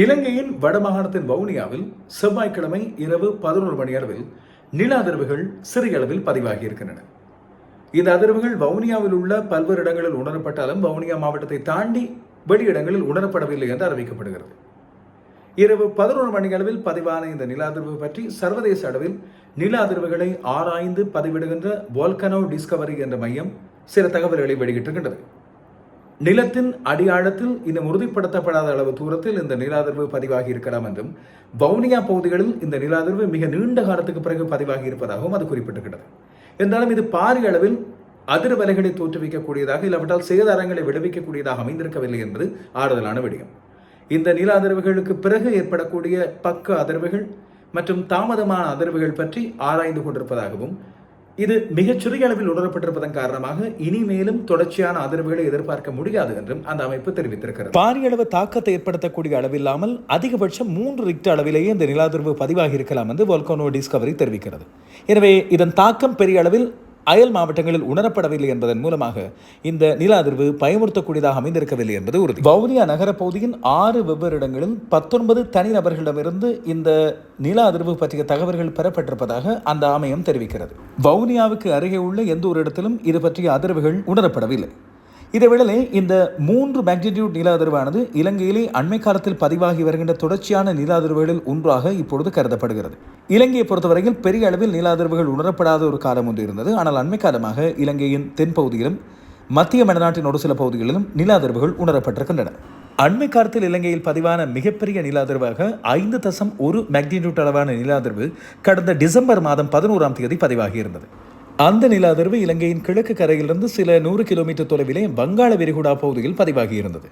இலங்கையின் வடமாகாணத்தின் வவுனியாவில் செவ்வாய்க்கிழமை இரவு பதினோரு மணி அளவில் நில அதிர்வுகள் சிறிய அளவில் பதிவாகி இருக்கின்றன. இந்த அதிர்வுகள் வவுனியாவில் உள்ள பல்வேறு இடங்களில் உணரப்பட்டாலும் வவுனியா மாவட்டத்தை தாண்டி வெளியிடங்களில் உணரப்படவில்லை என்று அறிவிக்கப்படுகிறது. இரவு பதினோரு மணி அளவில் பதிவான இந்த நில அதிர்வு பற்றி சர்வதேச அளவில் நில அதிர்வுகளை ஆராய்ந்து பதிவிடுகின்ற வால்கனோ டிஸ்கவரி என்ற மையம் சில தகவல்களை வெளியிட்டிருக்கின்றது. நிலத்தின் அடியாழத்தில் இன்னும் உறுதிப்படுத்தப்படாத அளவு தூரத்தில் இந்த நிலாதிர்வு பதிவாகி இருக்கலாம் என்றும் வவுனியா பகுதிகளில் இந்த நிலாதிர்வு மிக நீண்ட காலத்துக்கு பிறகு பதிவாகி இருப்பதாகவும் அது குறிப்பிட்டிருக்கிறது. என்றாலும் இது பாரிய அளவில் அதிர்வலைகளை தோற்றுவிக்கக்கூடியதாக இல்லாவிட்டால் சேதாரங்களை விடுவிக்கக்கூடியதாக அமைந்திருக்கவில்லை என்பது ஆறுதலான விடயம். இந்த நில அதிர்வுகளுக்கு பிறகு ஏற்படக்கூடிய பக்க அதிர்வுகள் மற்றும் தாமதமான அதிர்வுகள் பற்றி ஆராய்ந்து கொண்டிருப்பதாகவும் இது மிகச்சிறிய அளவில் உணரப்பட்டிருப்பதன் காரணமாக இனிமேலும் தொடர்ச்சியான அதிர்வுகளை எதிர்பார்க்க முடியாது என்றும் அந்த அமைப்பு தெரிவித்திருக்கிறது. பாரிய அளவு தாக்கத்தை ஏற்படுத்தக்கூடிய அளவில்லாமல் அதிகபட்சம் மூன்று ரிக்ட் அளவிலேயே இந்த நிலாதிர்வு பதிவாகி இருக்கலாம் என்று வொல்கோனோ டிஸ்கவரி தெரிவிக்கிறது. எனவே இதன் தாக்கம் பெரிய அளவில் அயல் மாவட்டங்களில் உணரப்படவில்லை என்பதன் மூலமாக இந்த நில அதிர்வு பயமுறுத்தக்கூடியதாக அமைந்திருக்கவில்லை என்பது உறுதி. வவுனியா நகர பகுதியின் ஆறு வெவ்வேறு இடங்களில் பத்தொன்பது தனிநபர்களிடமிருந்து இந்த நில அதிர்வு பற்றிய தகவல்கள் பெறப்பட்டிருப்பதாக அந்த ஆணையம் தெரிவிக்கிறது. வவுனியாவுக்கு அருகே உள்ள எந்த ஒரு இடத்திலும் இது பற்றிய அதிர்வுகள் உணரப்படவில்லை. இதேவேளை இந்த மூன்று மேக்னிடியூட் நில அதிர்வானது இலங்கையிலே அண்மை காலத்தில் பதிவாகி வருகின்ற தொடர்ச்சியான நில அதிர்வுகளில் ஒன்றாக இப்பொழுது கருதப்படுகிறது. இலங்கையை பொறுத்தவரையில் பெரிய அளவில் நில அதிர்வுகள் உணரப்படாத ஒரு காலம் ஒன்று இருந்தது. ஆனால் அண்மை காலமாக இலங்கையின் தென்பகுதியிலும் மத்திய மலைநாட்டின் ஒரு சில பகுதிகளிலும் நில அதிர்வுகள் உணரப்பட்டிருக்கின்றன. அண்மை காலத்தில் இலங்கையில் பதிவான மிகப்பெரிய நில அதிர்வாக ஐந்து தசம் ஒரு மேக்னிடியூட் அளவான நில அதிர்வு கடந்த டிசம்பர் மாதம் பதினோராம் தேதி பதிவாகி இருந்தது. அந்த நில அதிர்வு இலங்கையின் கிழக்கு கரையிலிருந்து சில நூறு கிலோமீட்டர் தொலைவிலே வங்காள விரிகுடா பகுதியில் பதிவாகியிருந்தது.